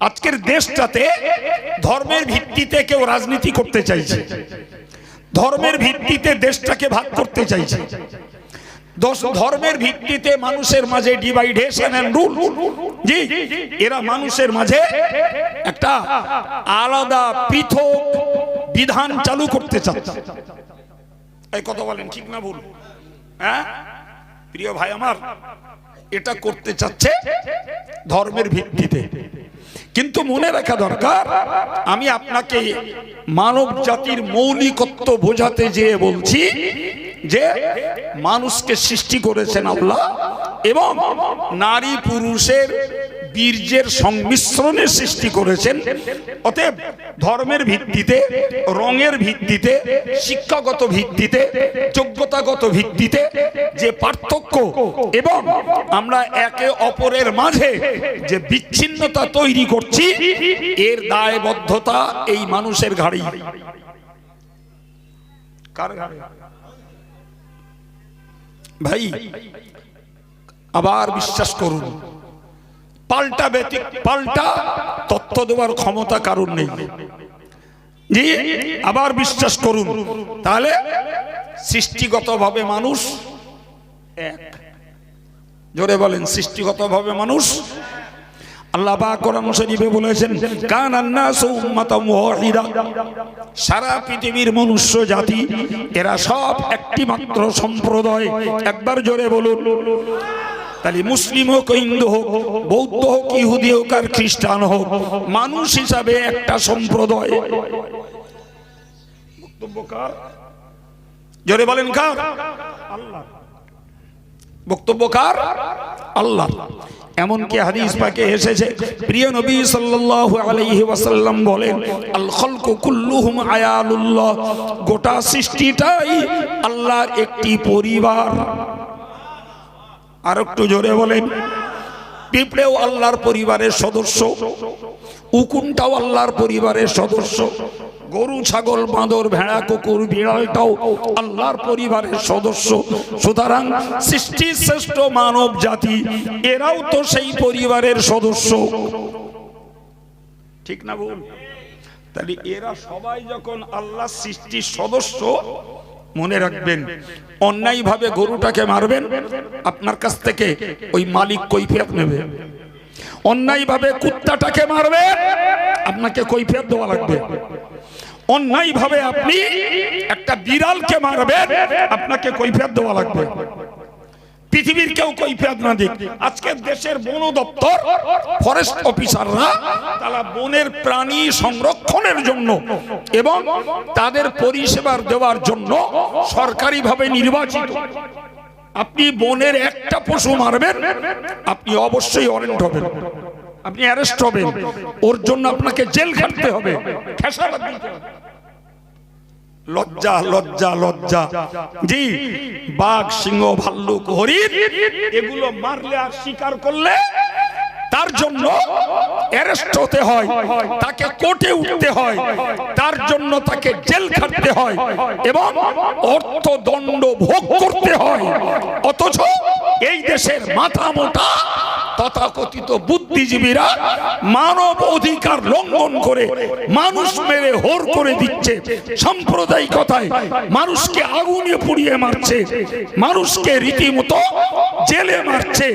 আজকের দেশটাতে ধর্মের ভিত্তিতে কেউ রাজনীতি করতে চাইছে। ধর্মের ভিত্তিতে দেশটাকে ভাগ করতে চাইছে। ধর্মের ভিত্তিতে মানুষের মাঝে ডিভাইডেশন এন্ড জি, এরা মানুষের মাঝে একটা আলাদা পৃথক বিধান চালু করতে চাচ্ছে। এই কথা বলেন, ঠিক না ভুল? হ্যাঁ? প্রিয় ভাই আমার, এটা করতে চাচ্ছে ধর্মের ভিত্তিতে। কিন্তু মনে রাখা দরকার, আমি আপনাকে মানব জাতির মৌলিকত্ব বোঝাতে যেয়ে বলছি যে মানুষকে সৃষ্টি করেছেন আল্লাহ এবং নারী পুরুষের বীর্যের সংমিশ্রণে সৃষ্টি করেছেন। অতএব ধর্মের ভিত্তিতে, রঙের ভিত্তিতে, শিক্ষাগত ভিত্তিতে, যোগ্যতাগত ভিত্তিতে যে পার্থক্য এবং আমরা একে অপরের মাঝে যে বিচ্ছিন্নতা তৈরি করছি, এর দায়বদ্ধতা এই মানুষের ঘাড়ে? ভাই, আবার বিশ্বাস করুন। পাল্টা ব্যতিক পাল্টা তথ্য দেওয়ার ক্ষমতা কারণ নেই? জি, আবার বিশ্বাস করুন। তাহলে সৃষ্টিগতভাবে মানুষ এক। জোরে বলেন, সৃষ্টিগতভাবে মানুষ আল্লাহ পাক কোরআন শরীফে বলেছেন ওয়াহিদা। সারা পৃথিবীর মনুষ্য জাতি, এরা সব একটি মাত্র সম্প্রদায়। একবার জোরে বলুন। তাহলে মুসলিম হোক, হিন্দু হোক, বৌদ্ধ হোক, ইহুদি হোক আর খ্রিস্টান হোক, মানুষ হিসাবে একটা সম্প্রদায়। বক্তব্য কার? জোরে বলেন কার? আল্লাহ বক্তব্য কার? আল্লাহ এমনকি হাদিস পাকে এসেছে, প্রিয় নবী সাল্লাল্লাহু আলাইহি ওয়াসাল্লাম বলেন, আল খলকু কুল্লুহুম আয়ালুল্লাহ, গোটা সৃষ্টিটাই আল্লাহর একটি পরিবার। আর একটু জোরে বলেন। পিঁপড়েও আল্লাহর পরিবারের সদস্য, উকুনটাও আল্লাহর পরিবারের সদস্য, গরু, ছাগল, বাঁদর, ভেড়া, কুকুর, বিড়ালটাও আল্লাহর পরিবারের সদস্য। সুতরাং সৃষ্টি শ্রেষ্ঠ মানব জাতি, এরাও তো সেই পরিবারের সদস্য। ঠিক না বল তাহলে এরা সবাই যখন আল্লাহ সৃষ্টির সদস্য মনে রাখবেন অন্যায় ভাবে গরুটাকে মারবেন, আপনার কাছ থেকে ওই মালিক কৈফিয়ত নেবে। অন্যায় ভাবে কুত্তাটাকে মারবে, আপনাকে কৈফিয়ত দেওয়া লাগবে। অন্যায় ভাবে আপনি একটা বিড়ালকে মারবেন, আপনাকে কৈফিয়ত দেওয়া লাগবে। পৃথিবীর কেউ কৈফিয়ত না দিক। আজকে দেশের বন দপ্তর ফরেস্ট অফিসাররা তারা বনের প্রাণী সংরক্ষণের জন্য এবং তাদের পরিষেবার দেওয়ার জন্য সরকারিভাবে নির্বাচিত। আপনি বনের একটা পশু মারবেন, আপনি অবশ্যই অরেন্ট হবেন। আপনি অ্যারেস্ট হবেন। ওর জন্য আপনাকে জেল খাটতে হবে। খেসারত দিতে হবে। লজ্জা লজ্জা লজ্জা। জি বাঘ সিংহ ভাল্লুক হরিণ এগুলো মারলে আর শিকার করলে তার জন্য অ্যারেস্ট হতে হয়, তাকে কোর্টে উঠতে হয়, তার জন্য তাকে জেল খাটতে হয় এবং অর্থদণ্ড ভোগ করতে হয়। অথচ এই দেশের মাথা মোটা তথাকথিত বুদ্ধিজীবীরা মানব অধিকার লঙ্ঘন করে মানুষ মেরে হোর করে দিচ্ছে। সাম্প্রদায়িকতায় মানুষকে আগুনে পুড়িয়ে মারছে, মানুষকে রীতিমতো জেলে মারছে,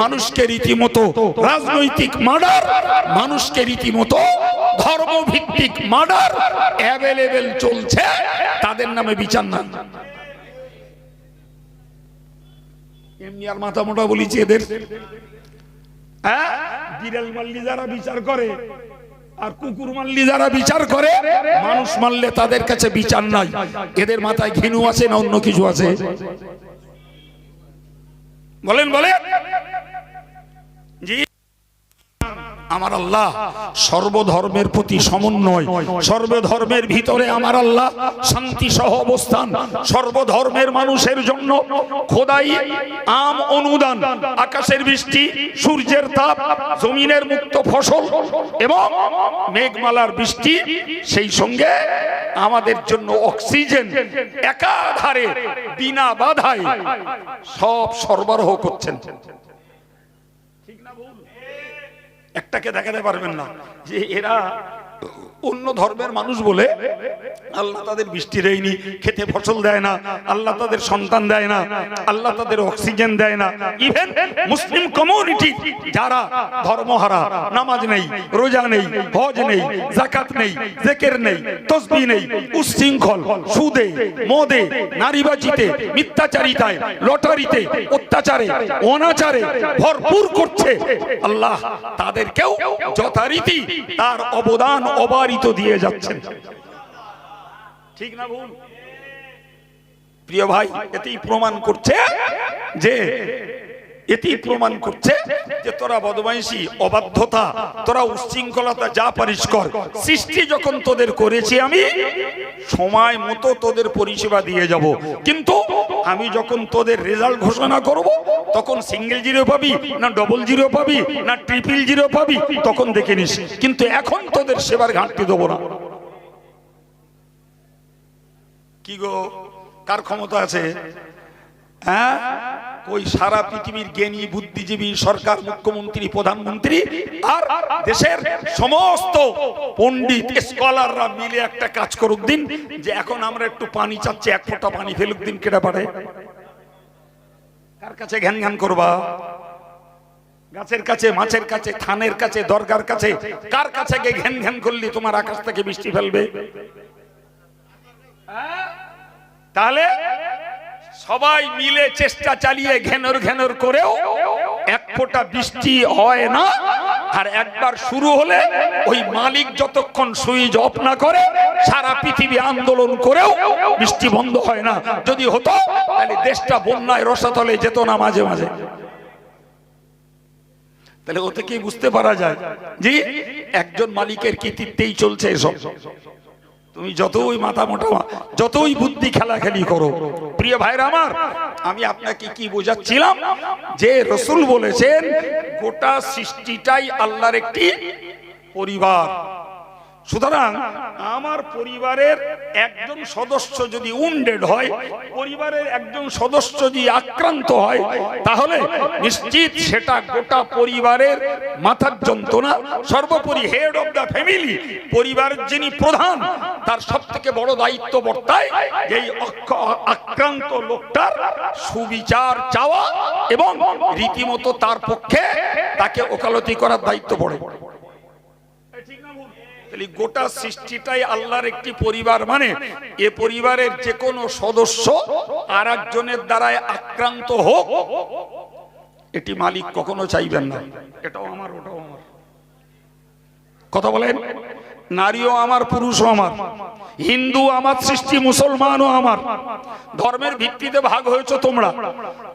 মানুষকে রীতিমতো রাজনৈতিক মার্ডার, মানুষকে রীতিমতো ধর্মভিত্তিক মার্ডার অ্যাভেলেবেল চলছে, তাদের নামে বিচার না। এমনি আর মাথা মোটা বলিছি এদের। হ্যাঁ? বিড়াল মাল্লি যারা বিচার করে, আর কুকুর মাল্লি যারা বিচার করে, মানুষ মারলে তাদের কাছে বিচার নাই। এদের মাথায় ঘিনু আছে না অন্য কিছু আছে? বলেন বলেন। জি। আমার আল্লাহ সর্বধর্মের প্রতি সমন্বয়, সর্বধর্মের ভিতরে আমার আল্লাহ শান্তি সহ অবস্থান, সর্বধর্মের মানুষের জন্য খোদাই আম অনুদান, আকাশের বৃষ্টি, সূর্যের তাপ, জমিনের মুক্ত ফসল এবং মেঘমালার বৃষ্টি, সেই সঙ্গে আমাদের জন্য অক্সিজেন একাধারে বিনা বাধায় সব সরবরাহ করছেন। একটাকে দেখাতে পারবেন না। যে এরা অন্য ধর্মের মানুষ বলে, আল্লাহ তাদের বৃষ্টি দেয়নি, খেতে ফসল দেয় না, আল্লাহ তাদের সন্তান দেয় না, আল্লাহ তাদের অক্সিজেন দেয় না। ইভেন মুসলিম কমিউনিটি যারা ধর্মহারা, নামাজ নেই, রোজা নেই, হজ নেই জাকাত নেই, জেকের নেই, তসবি নেই উচ্ছৃঙ্খল সুদে, মদে, নারীবাজিতে, মিথ্যাচারিতায়, লটারিতে, অত্যাচারে, অনাচারে ভরপুর করছে। আল্লাহ তাদেরকেও যথারীতি তার অবদান অবারিত দিয়ে যাচ্ছেন। ঠিক না ভুল? প্রিয় ভাই এতেই প্রমাণ করছে যে এতেই প্রমাণ করছে যে তোরা বদমাইশি অবাধ্যতা তোরা উচ্ছৃঙ্খলতা যা পারিস কর। সৃষ্টি যখন তোদের করেছি আমি সময় মতো তোদের পরিষেবা দিয়ে যাব। কিন্তু আমি যখন তোদের রেজাল্ট ঘোষণা করব, তখন সিঙ্গেল জিরো পাবি, না ডবল জিরো পাবি, না ট্রিপল জিরো পাবি, তখন দেখে নিস। কিন্তু এখন তোদের সেবার ঘাটতি দেবো না। কি গো? কার ক্ষমতা আছে? হ্যাঁ? ওই সারা পৃথিবীর জ্ঞানী, বুদ্ধিজীবী, সরকার, মুখ্যমন্ত্রী, প্রধানমন্ত্রী আর দেশের সমস্ত পণ্ডিত, স্কলাররা মিলে একটা কাজ করুক দিন, যে এখন আমরা একটু পানি চাচ্ছি, এক ফোঁটা পানি ফেলুক দিন কেটে পারে। কার কাছে ঘ্যান ঘ্যান করবা? গাছের কাছে, মাছের কাছে, থানের কাছে, দরগার কাছে, কার কাছে গিয়ে ঘ্যান ঘ্যান করলি তোমার আকাশ থেকে বৃষ্টি ফেলবে? তাহলে সবাই মিলে চেষ্টা চালিয়ে ঘেনর ঘেনর করেও এক ফোঁটা বৃষ্টি হয় না। আর একবার শুরু হলে ওই মালিক যতক্ষণ সুইচ অফ না করে, সারা পৃথিবী আন্দোলন করেও বৃষ্টি বন্ধ হয় না। যদি হতো, তাহলে দেশটা বন্যায় রসাতলে যেত না মাঝে মাঝে। তাহলে ওতে কি বুঝতে পারা যায়? জি, একজন মালিকের কৃতিত্বেই চলছে এসব। তুমি যতই মাথা মোটা যতই বুদ্ধি খেলাখেলি করো, প্রিয় ভাইরা আমার, আমি আপনাকে কি বোঝাচ্ছিলাম? যে রসুল বলেছেন, গোটা সৃষ্টিটাই আল্লাহর একটি পরিবার। সুতরাং আমার পরিবারের একজন সদস্য যদি উন্ডেড হয়, পরিবারের একজন সদস্য যদি আক্রান্ত হয়, তাহলে নিশ্চিত সেটা গোটা পরিবারের মাথার যন্ত্রণা, সর্বোপরি হেড অফ দ্য ফ্যামিলি পরিবারের যিনি প্রধান, তার সব থেকে বড় দায়িত্ব বর্তায় এই আক্রান্ত লোকটার সুবিচার চাওয়া এবং রীতিমতো তার পক্ষে তাকে ওকালতি করার দায়িত্ব পড়ে। তাহলে গোটা সৃষ্টিটাই আল্লাহর একটি পরিবার মানে এ পরিবারের যে কোনো সদস্য আর একজনের দ্বারায় আক্রান্ত হোক, এটি মালিক কখনো চাইবেন না। এটাও আমার, ওটাও আমার। কথা বলেন, নারীও আমার, পুরুষও আমার, হিন্দু আমার, সৃষ্টি মুসলমানও আমার, ধর্মের ভিত্তিতে ভাগ হয়েছে তোমরা,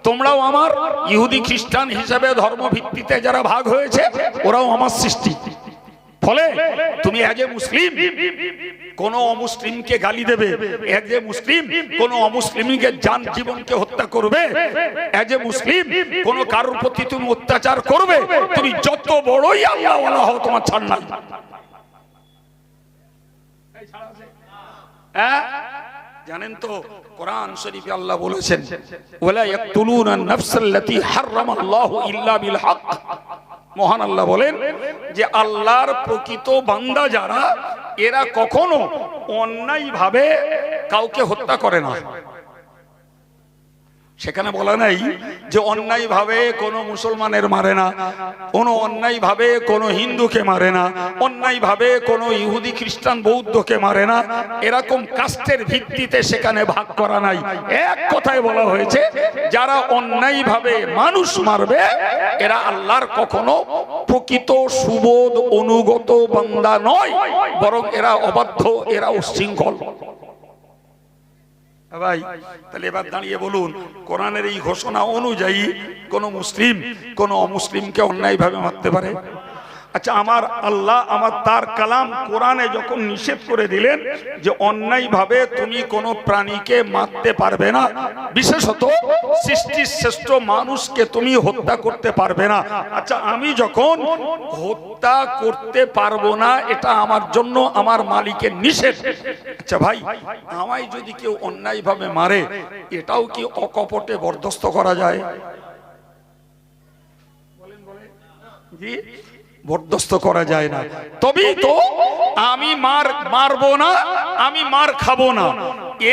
তোমরাও আমার, ইহুদি খ্রিস্টান হিসাবে ধর্ম ভিত্তিতে যারা ভাগ হয়েছে, ওরাও আমার সৃষ্টি। ফলে তুমি এজ এ মুসলিম, কোন অমুসলিমকে গালি দেবে এজ এ মুসলিম, কোন অমুসলিমকে জান জীবনকে হত্যা করবে এজ এ মুসলিম, কোন কারোর প্রতি তুমি অত্যাচার করবে, তুমি যত বড়ই আল্লাহ হও, তোমার ছাড় নাই হ্যাঁ? জানেন তো, কোরআন শরীফে আল্লাহ বলেছেন, ওয়ালা ইয়াকতুলুনা নাফসাল্লাতী হারামাল্লাহু ইল্লা বিল হক মহান আল্লাহ বলেন যে আল্লাহর প্রকৃত বান্দা যারা, এরা কখনো অন্যায় ভাবে কাউকে হত্যা করে না। সেখানে বলা নাই যে অন্যায় ভাবে কোনো মুসলমানের মারে না, কোনো অন্যায় ভাবে কোনো হিন্দুকে মারে না অন্যায় ভাবে কোনো ইহুদি, খ্রিস্টান, বৌদ্ধকে মারে না, এরকম কাস্টের ভিত্তিতে সেখানে ভাগ করা নাই। এক কথায় বলা হয়েছে, যারা অন্যায় ভাবে মানুষ মারবে, এরা আল্লাহর কখনো প্রকৃত সুবোধ, অনুগত বান্দা নয়, বরং এরা অবাধ্য, এরা উশৃঙ্খল। ভাই, তাহলে এবার দাঁড়িয়ে বলুন, কোরআনের এই ঘোষণা অনুযায়ী কোন মুসলিম কোন অমুসলিমকে অন্যায়ভাবে মারতে পারে? আচ্ছা আমার আল্লাহ আমার তার কালাম কোরআনে যখন নিষেধ করে দিলেন যে অন্যায়ভাবে তুমি কোনো প্রাণীকে মারতে পারবে না, বিশেষত সৃষ্টির শ্রেষ্ঠ মানুষকে তুমি হত্যা করতে পারবে না। আচ্ছা আমি যখন হত্যা করতে পারব না, এটা আমার জন্য আমার মালিকের নিষেধ। আচ্ছা ভাই, আমায় যদি কেউ অন্যায়ভাবে মারে, এটাও কি অকপটে বরদস্ত করা যায়? জি? বরদস্ত করা যায় না। তবেই তো আমি মার মারবো না আমি মার খাব না।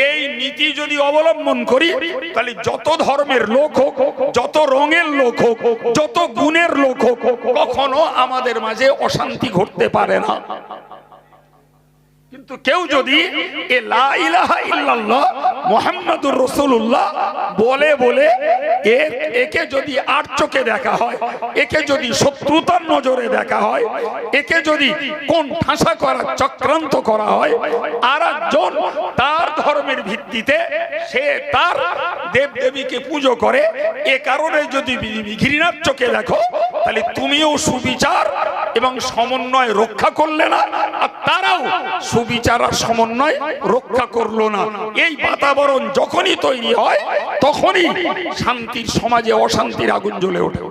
এই নীতি যদি অবলম্বন করি তাহলে যত ধর্মের লোক হোক যত রঙের লোক হোক যত গুণের লোক হোক কখনো আমাদের মাঝে অশান্তি ঘটতে পারে না। কিন্তু কেউ যদি এ মুহাম্মাদুর রাসূলুল্লাহ বলে বলে একে যদি আট চোখে দেখা হয়, একে যদি শত্রুতার নজরে দেখা হয়, একে যদি কোন ঠাসা করা, চক্রান্ত করা হয় আর একজন তার ধর্মের ভিত্তিতে সে তার দেব দেবীকে পুজো করে, এ কারণে যদি ঘৃণার চোখে দেখো, তাহলে তুমিও সুবিচার এবং সমন্বয় রক্ষা করলে না, আর তারাও সুবিচার আর সমন্বয় রক্ষা করল না। এই বাতাবরণ যখনই তৈরি হয়, তখনই শান্তির সমাজে অশান্তির আগুন জ্বলে ওঠে।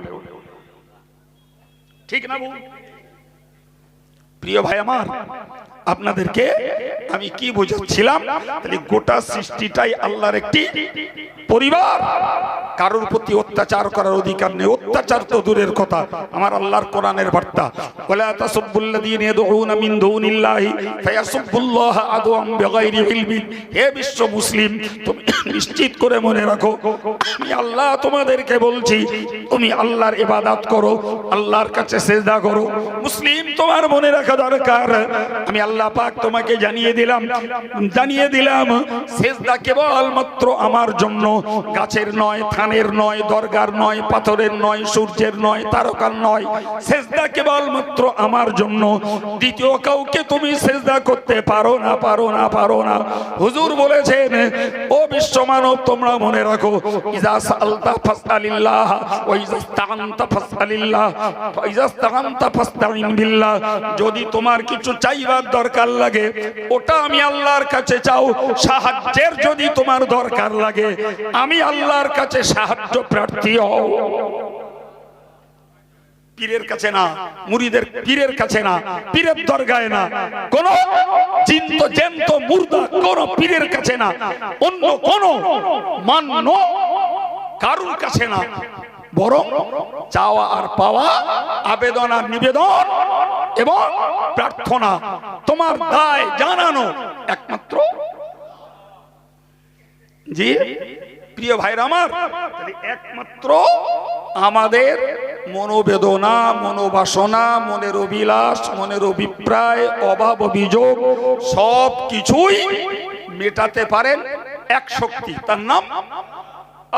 ঠিক না প্রিয় ভাই আমার আপনাদেরকে আমি কি বোঝাচ্ছিলাম তাহলে গোটা সৃষ্টিটাই আল্লাহর একটি পরিবার। কারোর প্রতি অত্যাচার করার অধিকার নেই। অত্যাচার তো দূরের কথা। আমার আল্লাহর কোরআনের বার্তা। ওয়ালা তাসুবুল্লাযীনা ইয়াদউনা মিন দুনিল্লাহি ফায়াসুবুল্লাহ আদওয়াম বিগাইরি ইলমিন। হে বিশ্ব মুসলিম, তুমি নিশ্চিত করে মনে রাখো, আমি আল্লাহ তোমাদেরকে বলছি, তুমি আল্লাহর ইবাদত করো, আল্লাহর কাছে সেজদা করো। মুসলিম, তোমার মনে রাখা দরকার। আমি আল্লাহ পাক তোমাকে জানিয়ে দিলাম। জানিয়ে দিলাম, সেজদা কেবল মাত্র আমার জন্য। গাছের নয়, থানের নয়, দরগার নয়, পাথরের নয়, সূর্যের নয়, তারকার নয়, সেজদা কেবল মাত্র আমার জন্য। দ্বিতীয় কাউকে তুমি সেজদা করতে পারো না পারো না পারো না। হুজুর বলেছেন, ও বিশ্ব মানব তোমরা মনে রাখো, ইজা সালতা ফাসআলিল্লাহ ওয়া ইজা ইসতাআনতা ফাসআলিল্লাহ ইজা ইসতাআনতা ফাসতাইন বিল্লাহ, যদি তোমার কিছু চাইবার দরকার লাগে। ওটা আমি আল্লাহর কাছে চাও। সাহায্যের যদি তোমার দরকার লাগে, আমি আল্লাহর কাছে সাহায্য প্রার্থী হও। পীরের কাছে না, মুরিদের পীরের কাছে না, পীরের দরগায় না। কোন চিন্ত, জ্যান্ত, মুর্দা, কোন পীরের কাছে না। অন্য কোন মান্য কারুর কাছে না। বরং চাওয়া আর পাওয়া, আবেদন আর নিবেদন এবং প্রার্থনা তোমার দায় জানানো একমাত্র। জি, প্রিয় ভাইরা আমার একমাত্র আমাদের মনোবেদনা, মনোবাসনা, মনের অভিলাষ, মনের অভিপ্রায়, অভাব, অভিযোগ সব কিছুই মেটাতে পারেন এক শক্তি, তার নাম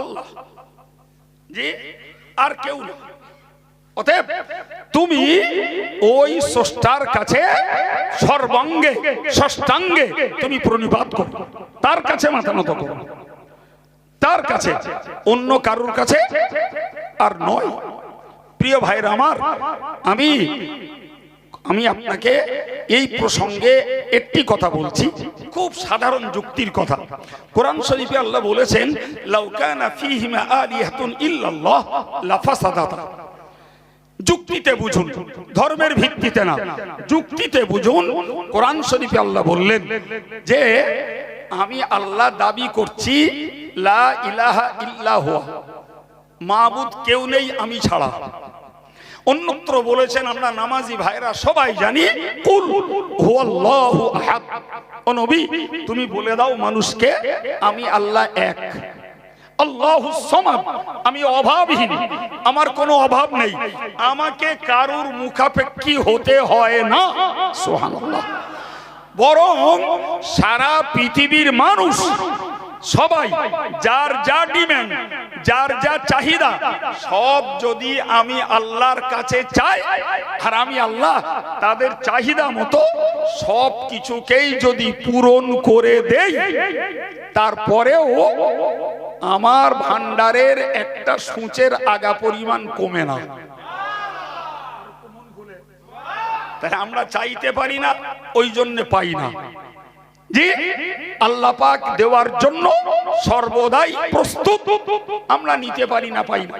আল্লাহ। জি আর কেউ না। অতএব তুমি ওই স্রষ্টার কাছে সর্বাঙ্গে, ষষ্ঠাঙ্গে তুমি প্রণিপাত করো। তার কাছে মাথা নত করো। তার কাছে, অন্য কারুর কাছে আর নয়। প্রিয় ভাইরা আমার, আমি আমি আপনাকে এই প্রসঙ্গে একটি কথা বলছি। খুব সাধারণ যুক্তির কথা। কোরআন শরীফে আল্লাহ বলেছেন লাউকানা ফীহিমা আলিহাতুন ইল্লাল্লাহ লাফাসাদাতা। যুক্তিতে বুঝুন, ধর্মের ভিত্তিতে না। যুক্তিতে বুঝুন, কোরআন শরীফে আল্লাহ বললেন যে, আমি আল্লাহ দাবি করছি, লা ইলাহা ইল্লাহ, মাবুদ কেউ নেই আমি ছাড়া। অন্যত্র বলেছেন আমরা নামাজি ভাইরা সবাই জানি নবী, তুমি বলে দাও মানুষকে, আমি আল্লাহ এক। আমি অভাবহীন। আমার কোনো অভাব নেই। আমাকে কারুর মুখাপেক্ষী হতে হয় না। সুবহানাল্লাহ। বরং সারা পৃথিবীর মানুষ সবাই, যার যা ডিম্যান্ড যার যা চাহিদা, সব যদি আমি আল্লাহর কাছে চাই, আর আমি আল্লাহ তাদের চাহিদা মতো সব কিছুকেই যদি পূরণ করে দেই, তারপরেও আমার ভান্ডারের একটা সূচের আগা পরিমাণ কমে না। তাই আমরা চাইতে পারি না, ওই জন্য পাই না। জি আল্লাহ পাক দেওয়ার জন্য সর্বদাই প্রস্তুত, আমরা নিতে পারি না, পাই না।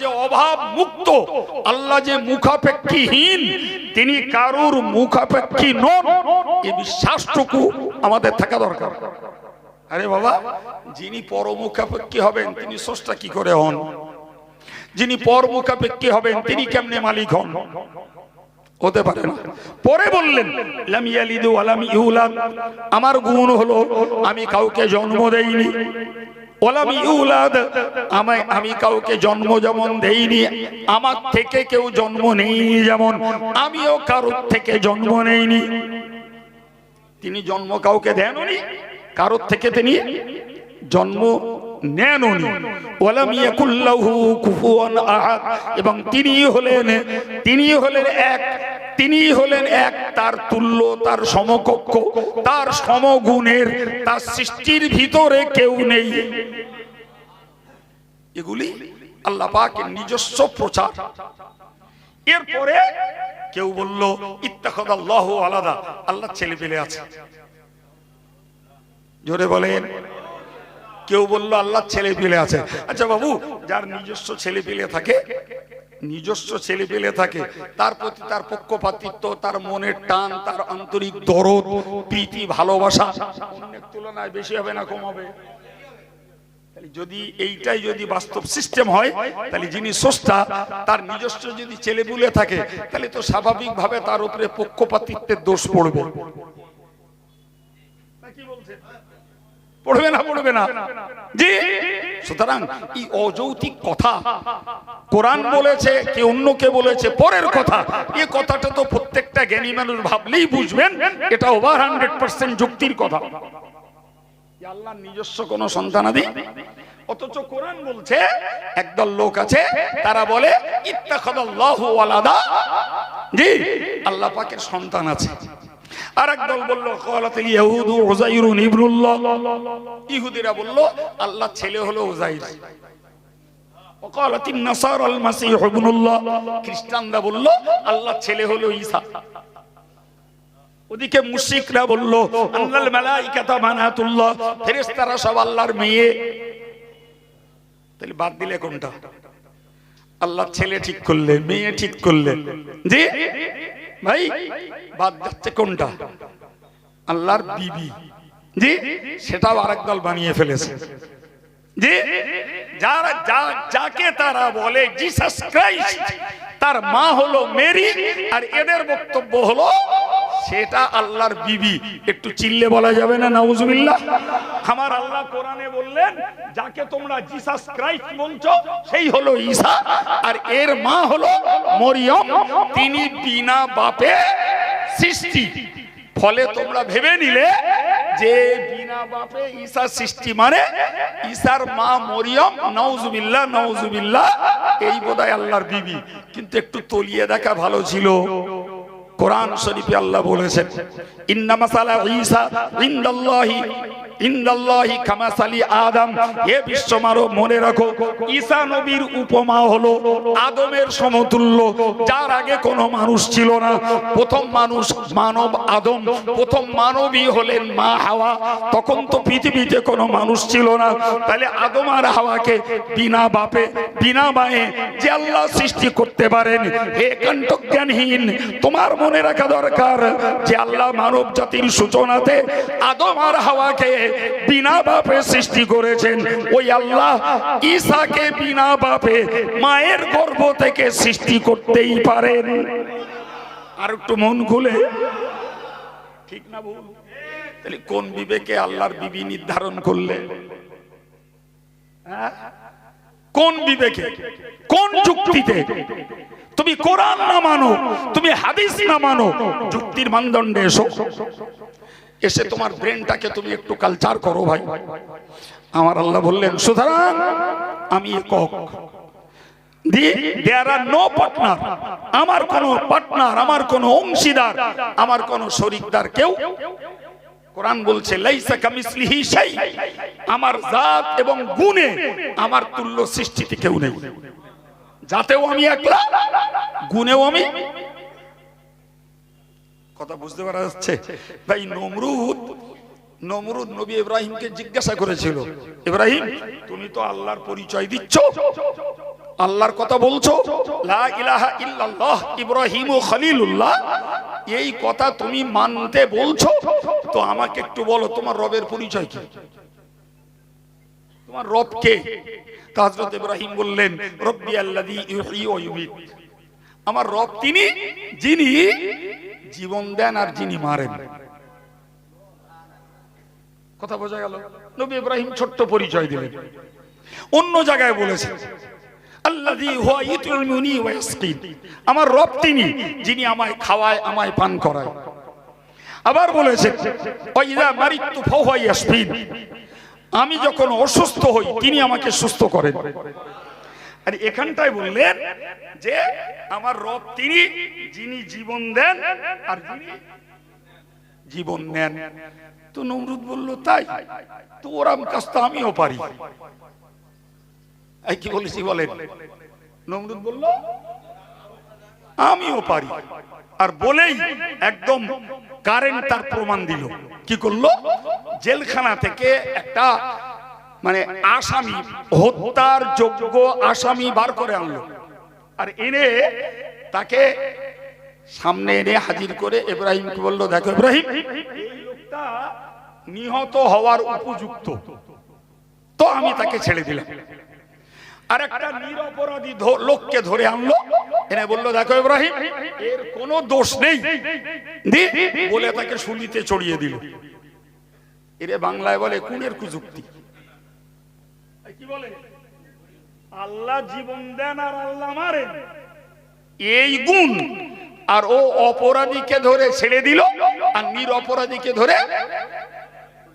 যে অভাব মুক্ত, আল্লাহ যে মুখাপেক্ষীহীন, তিনি কারুর মুখাপেক্ষী নন এই বিশ্বাসটুকু আমাদের থাকা দরকার। আরে বাবা, যিনি পরমুখাপেক্ষী হবেন, তিনি স্রষ্টা কি করে হন? যিনি পর মুখাপেক্ষী হবেন, তিনি কেমনে মালিক হন? হতে পারে না। পরে বললেন আমার গুণ হলো, আমি কাউকে জন্ম দেইনি। ইউলাদ? আমি আমি কাউকে জন্ম যেমন দেইনি, আমার থেকে কেউ জন্ম নেইনি যেমন, আমিও কারোর থেকে জন্ম নেইনি। তিনি জন্ম কাউকে দেননি, কারোর থেকে তিনি জন্ম নেননি ওয়ালাম ইয়াকুল্লাহু কুফুয়ান আহাদ। এবং তিনি হলেন তিনি হলেন এক তিনি হলেন এক, তার তুল্য, তার সমকক্ষ, তার সমগুণের, তার সৃষ্টির ভিতরে কেউ নেই। এগুলি আল্লাহ পাকের নিজস্ব প্রচার। এরপরে কেউ বলল ইত্তাখাদাল্লাহু আলাদা। আল্লাহ ছেলে পেলে আছে। জোরে বলেন কেউ বলল, আল্লাহ ছেলে পেলে আছে। আচ্ছা বাবু, যার নিজস্ব ছেলে পেলে থাকে, নিজস্ব ছেলে পেলে থাকে, তার প্রতি তার পক্ষপাতিত্ব, তার মনের টান, তার আন্তরিক দরদ, প্রীতি, ভালোবাসা অন্যের তুলনায় বেশি হবে না, কম হবে? যদি এইটাই যদি বাস্তব সিস্টেম হয়, তাহলে যিনি স্রষ্টা, তার নিজস্ব যদি ছেলেপুলে থাকে, তাহলে তো স্বাভাবিকভাবে তার উপরে পক্ষপাতিত্বের দোষ পড়বে। পড়বে না পড়বে না। জি। সুতরাং এই অযৌতিক কথা, কোরআন বলেছে কে অন্য কে বলেছে, পরের কথা। এই কথাটা তো প্রত্যেকটা জ্ঞানী মানুষ ভাবলেই বুঝবেন, এটা ওভার হান্ড্রেড পার্সেন্ট যুক্তির কথা। আল্লাহর নিজস্ব কোন সন্তানাদি অথচ কোরআন বলছে, একদল লোক আছে, তারা বলে, ইত্তাখাদাল্লাহু ওয়ালাদা। জি, আল্লাহ পাকের সন্তান আছে। আর একদল বলল কলাতিল ইয়াহুদু উযাইরুন ইবনুল্লাহ। ইহুদিরা বলল, আল্লাহ ছেলে হলো উযাইর। ওকালাতিন নাসারা আল মাসীহ ইবনুল্লাহ। খ্রিস্টানরা বলল, আল্লাহ ছেলে হলো ঈসা। ওদিকে মুশরিকরা বলল আল্লাহল মালাইকাতা বানাতুল্লাহ। ফেরেশতারা সব আল্লাহর মেয়ে। তাহলে বাদ দিলে কোনটা? আল্লাহ ছেলে ঠিক করলেন মেয়ে ঠিক করলেন জি? ভাই বাদ যাচ্ছে কোনটা? আল্লাহর বিবি। জি সেটাও আরেক দল বানিয়ে ফেলেছে। জি যারা যাকে তারা বলে জিসাস ক্রাইস্ট তার মা হলো মেরি আর এদের বক্তব্য হলো সেটা আল্লাহর বিবি। একটু চিল্লে বলা যাবে না? নাউজুবিল্লাহ। আমার আল্লাহ কোরআনে বললেন, যাকে তোমরা জিসাস ক্রাইস্ট বলছো, সেই হলো ঈসা আর এর মা হলো মরিয়ম। তিনি বিনা বাপে সৃষ্টি। ফলে তোমরা ভেবে নিলে যে বিনা বাপে ঈশার সৃষ্টি মানে ঈশার মা মরিয়ম নওজুবিল্লা নওজুবিল্লা এই বোধহয় আল্লাহর বিবি। কিন্তু একটু তলিয়ে দেখা ভালো ছিল। কোরআন শরীফে আল্লাহ বলেছেন, ইন্না মাসালা ঈসা ইনদাল্লাহি ইনদাল্লাহি কামাসালি আদম। হে বিশ্বমারো মনে রাখো, ঈসা নবীর উপমা হলো আদমের সমতুল্য, যার আগে কোনো মানুষ ছিল না। প্রথম মানুষ মানব আদম, প্রথম মানবী হলেন মা হাওয়া। তখন তো পৃথিবীতে কোনো মানুষ ছিল না। তাহলে আদম আর হাওয়াকে বিনা বাপে, বিনা মায়ে যে আল্লাহ সৃষ্টি করতে পারেন। হে কণ্ঠজ্ঞানহীন, তোমার মনে রাখা দরকার যে আল্লাহ মানব জাতির সূচনাতে আদম আর হাওয়াকে বিনা বাপে সৃষ্টি করেছেন। ওই আল্লাহ ঈসাকে বিনা বাপে মায়ের গর্ভ থেকে সৃষ্টি করতেই পারেন। আর একটু মন খুলে। ঠিক না ভুল তাহলে কোন বিবেকে আল্লাহর বিবি নির্ধারণ করলে? হ্যাঁ? কোন বিবেকে, কোন যুক্তিতে? তুমি কোরআন না মানো, তুমি হাদিস না মানো, যুক্তির মানদণ্ডে এসো। এসে তোমার ব্রেনটাকে তুমি একটু কালচার করো ভাই। আমার আল্লাহ বললেন, সুতরাং আমি নো পার্টনার আমার কোন পার্টনার আমার কোন অংশীদার, আমার কোন শরিকদার কেউ কোরআন বলছে, লাইসা কামিসলিহি শাই আমার জাত এবং গুণে আমার তুল্য সৃষ্টিতে কেউ নেই। যাতেও আমি একলা, গুণেও আমি। কথা বুঝতে পারা যাচ্ছে? ভাই, নমরুদ নমরুদ নবী ইব্রাহিমকে জিজ্ঞাসা করেছিল, ইব্রাহিম, তুমি তো আল্লাহর পরিচয় দিচ্ছ, আল্লাহর কথা বলছো? লা ইলাহা ইল্লাল্লাহ, ইব্রাহিম ও খলিলুল্লাহ। এই কথা তুমি মানতে বলছো? তো আমাকে একটু বলো, তোমার রবের পরিচয় কি? তোমার রব কে? হযরত ইব্রাহিম বললেন, রব্বি আল্লাযী ইউহয়ী ওয়া ইউমীত। আমার রব তিনি, যিনি জীবন দেন আর যিনি মারেন। কথা বোঝা গেল? নবী ইব্রাহিম ছোট্ট পরিচয় দিলেন। অন্য জায়গায় বলেছে আমার রব তিনি, যিনি আমায় খাওয়ায়, আমায় পান করায়। আবার বলেছে ওয়াইদা মারিতু ফাহুয়া ইয়াসফিন আমি যখন অসুস্থ হই, তিনি আমাকে সুস্থ করেন। আর এখানটায় বললেন যে, আমার রব তিনি, যিনি জীবন দেন আর যিনি জীবন নেন। তো নমরুদ বলল, তাই? তো ওরাম কাজ তো আমিও পারি। এই কি বলেছি বলেন নমরুদ বলল আমিও পারি। আর বলেই একদম কারেন্ট তার প্রমাণ দিল। কি করল? জেলখানা থেকে একটা মানে আসামি হত্যার যোগ্য আসামি বার করে আনলো। আর এনে তাকে সামনে এনে হাজির করে ইব্রাহিমকে বলল? দেখো ইব্রাহিম। লোকটা নিহত হওয়ার উপযুক্ত। তো আমি তাকে ছেড়ে দিলাম। আর একটা নিরপরাধী লোককে ধরে আনলো। এনে বলল দেখো ইব্রাহিম এর কোনো দোষ নেই। বলে তাকে শুলিতে চড়িয়ে দিল। এরে বাংলায় বলে কুনের কুযুক্তি। কি বলে? আল্লাহ জীবন দেন আর আল্লাহ মারেন এই গুণ আর ও অপরাধীকে ধরে ছেড়ে দিল আর নিরপরাধীকে ধরে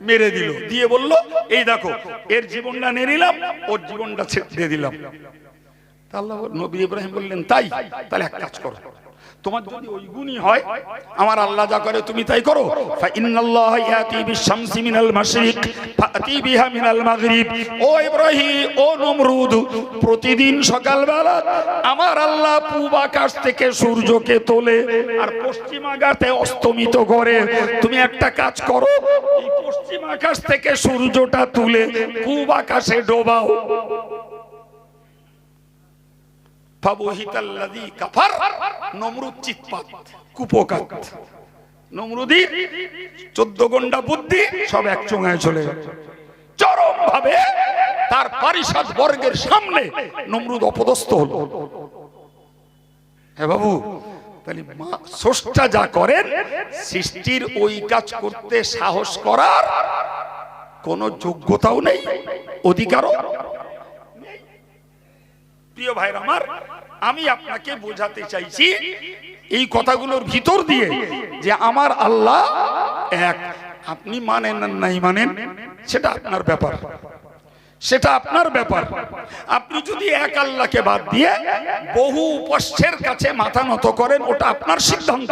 মেরে দিল। দিয়ে বলল, এই দেখো, এর জীবনটা নিয়ে নিলাম, ওর জীবনটা ছেড়ে দিলাম। আল্লাহ নবী ইব্রাহিম বললেন, তাই, তাহলে এক কাজ করো। তোমার যদি ওই গুণই হয়, আমার আল্লাহ যা করে তুমি তাই করো। ইন্নাল্লাহ ইয়াতি বিশ-শামসি মিনাল মাশরিক, ফাতি বিহা মিনাল মাগরিব। ও ইব্রাহিম, ও নমরুদ, প্রতিদিন সকালবেলা আমার আল্লাহ পূব আকাশ থেকে সূর্যকে তোলে আর পশ্চিম আকাশে অস্তমিত করে। তুমি একটা কাজ করো, এই পশ্চিম আকাশ থেকে সূর্যটা তুলে পূব আকাশে ডোবাও। ফাবহিতাল্লাযী কাফার নমরুদ চিৎপাত, কুপকাত। নমরুদি 14 গন্ডা বুদ্ধি, সব চলে তার পারিষদ বর্গের সামনে নমরুদ অপদস্থ হলো। হ্যাঁ বাবু, তাহলে মা স্রষ্টা যা করেন, সৃষ্টির ওই কাজ করতে সাহস করার কোনো যোগ্যতাও নেই, অধিকারও। প্রিয় ভাইর আমার, আমি আপনাকে বোঝাতে চাইছি এই কথাগুলোর ভিতর দিয়ে যে আমার আল্লাহ এক। আপনি মানেন নাই মানেন, সেটা আপনার ব্যাপার। সেটা আপনার ব্যাপার। আপনি যদি এক আল্লাহকে বাদ দিয়ে বহু উপাস্যের কাছে মাথা নত করেন, ওটা আপনার সিদ্ধান্ত।